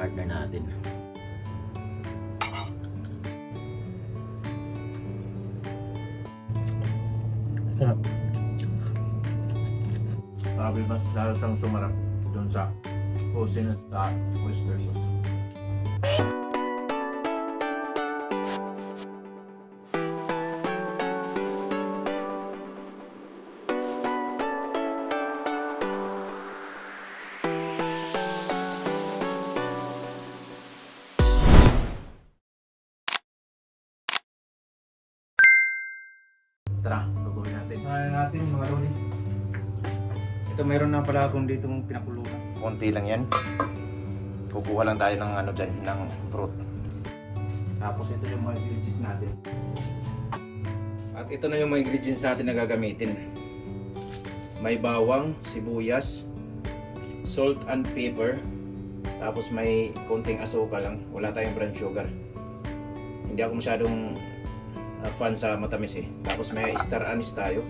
partner natin. Sarap. Sabi mas lalo siyang sumarap doon sa kusin at sa oyster sauce. Tara, lutuin natin. Sana natin mga lodi. Ito mayroon na pala akong dito mong pinakuluan. Konti lang yan. Kukuha lang tayo ng ano dyan, ng fruit. Tapos ito yung mga ingredients natin. At ito na yung mga ingredients natin na gagamitin. May bawang, sibuyas, salt and pepper, tapos may konting asukal lang. Wala tayong brown sugar. Hindi ako masyadong uh, fan sa matamis eh. Tapos may star anise tayo.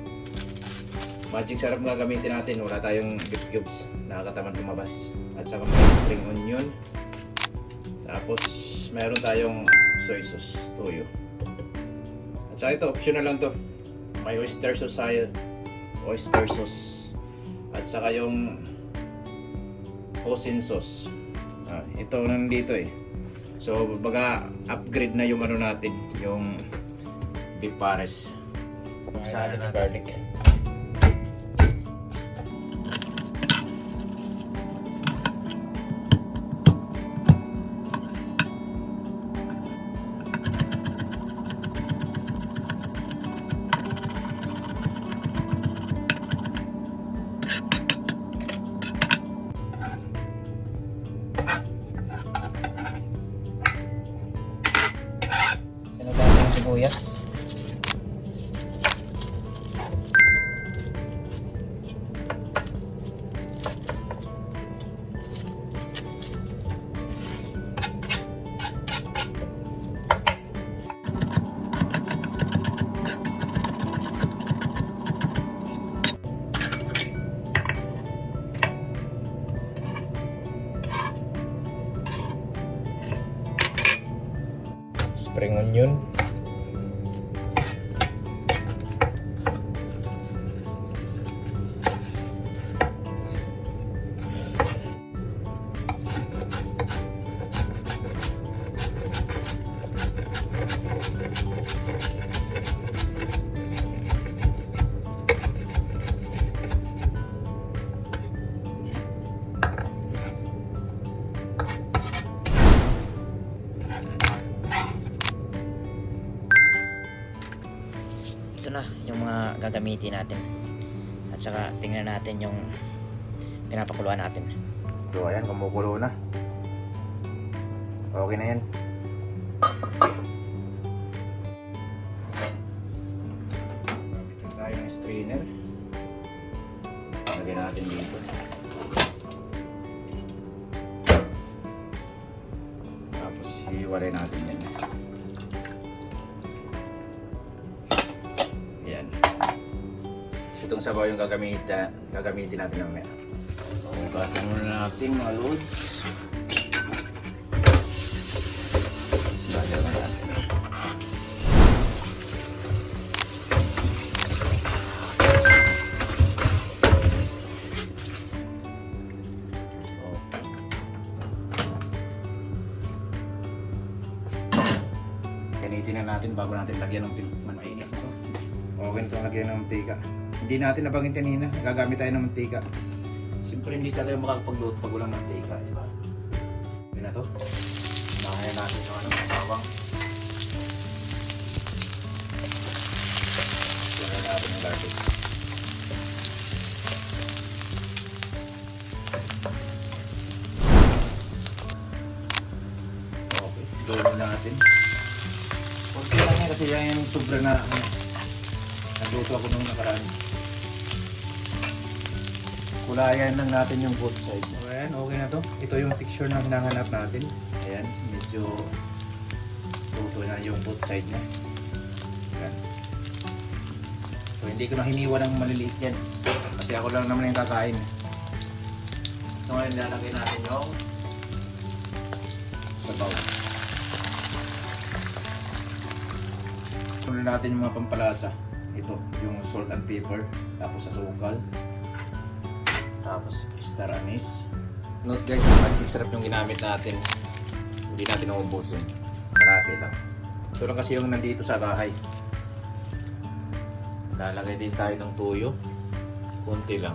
Magic syrup ang gagamitin natin. Wala tayong beef cubes. Nakakatamad lumabas. At saka may spring onion. Tapos meron tayong soy sauce, toyo. At saka ito, optional lang to. May oyster sauce tayo. Oyster sauce. At saka yung hoisin sauce. Ah, ito nandito eh. So, baga upgrade na yung ano natin, yung beef pares. Sana na garlic. Sibuyas. Spring onion. Ito na yung mga gagamitin natin at saka tingnan natin yung pinapakuluan natin So ayan, kumukulo na. Okay na yan. Ito tayo ng strainer. Lagyan natin dito. Tapos hiwalay natin. Yan. Itong sabaw yung gagamitin, gagamitin natin mamaya. Hugasan muna natin mga loads. Bagal na natin. Gamitin na natin bago natin lagyan ng pin- mainit. Okay na lagyan ng mantika. Hindi natin nabangin kanina, gagamit tayo ng mantika. Siyempre hindi tayo makakapagluto pag walang mantika, di ba? Yun na to. Nakayan natin yung ano, bawang. Lagyan natin yung garlic. Okay, dulo natin. Kunti lang yan kasi yan yung sobra na ano, nagluto ako nung nakaraan. Kulayan lang natin yung both sides. Ayan, okay na to. Ito yung texture na hinahanap natin. Ayan, medyo luto na yung both side niya. Ayan. So hindi ko na hiniwa ng maliliit yan. Kasi ako lang naman yung kakain. So ngayon lalagay natin yung sabaw. Sunod natin yung mga pampalasa. Ito, yung salt and pepper, tapos asukal, tapos star anise. Note guys, magic syrup yung ginamit natin. Hindi natin nauubusin. Karate lang. Ito lang kasi yung nandito sa bahay. Lalagay din tayo ng tuyo. Kunti lang.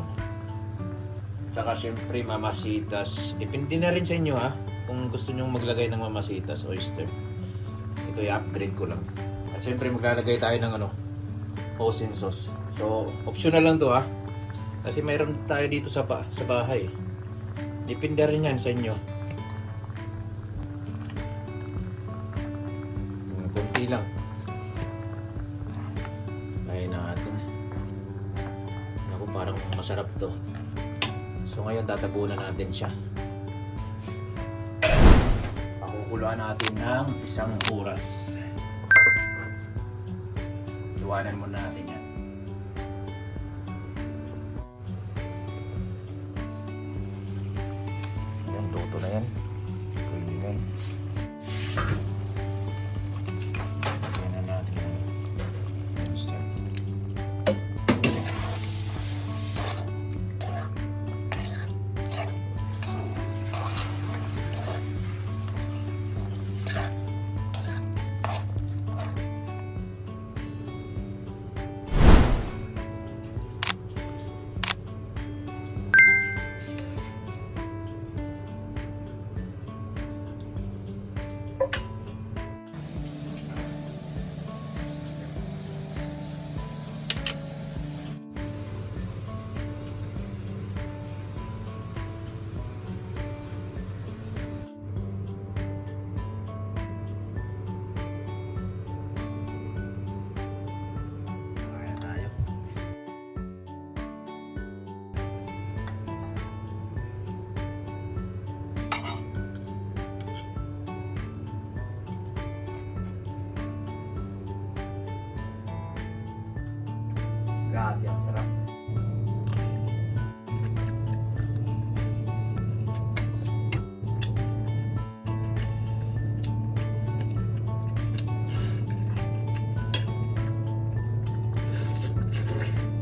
Tsaka syempre mamasitas. Depende na rin sa inyo ha. Kung gusto nyo maglagay ng mamasitas, oyster. Ito i-upgrade ko lang. At syempre maglalagay tayo ng ano, hoisin sauce. So, optional lang to ha. Kasi mayroon tayo dito sa, pa, sa bahay. Depende rin yan sa inyo. Kunti lang. Kaya natin. Naku, parang masarap to. So ngayon tatabunan natin siya. Pakukuluan natin ng isang oras. Iwanan muna natin. Yan, Grabe, ang sarap.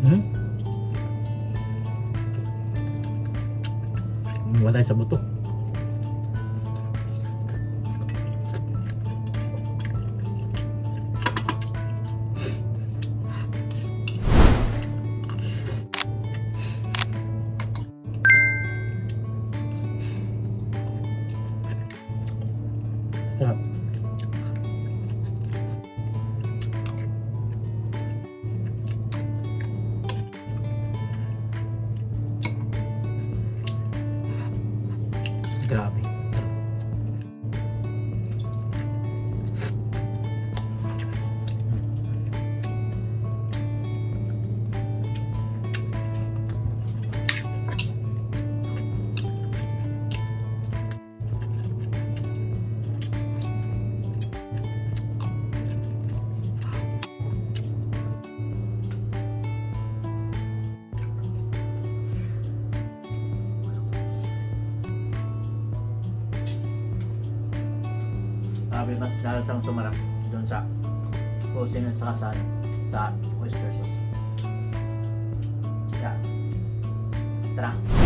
Hmm? Wala sa buto. Sarap. Grabe. Sabi mas lalo siyang sumarap doon sa kusin at saka sa, sa oyster sauce. Kaya, tara.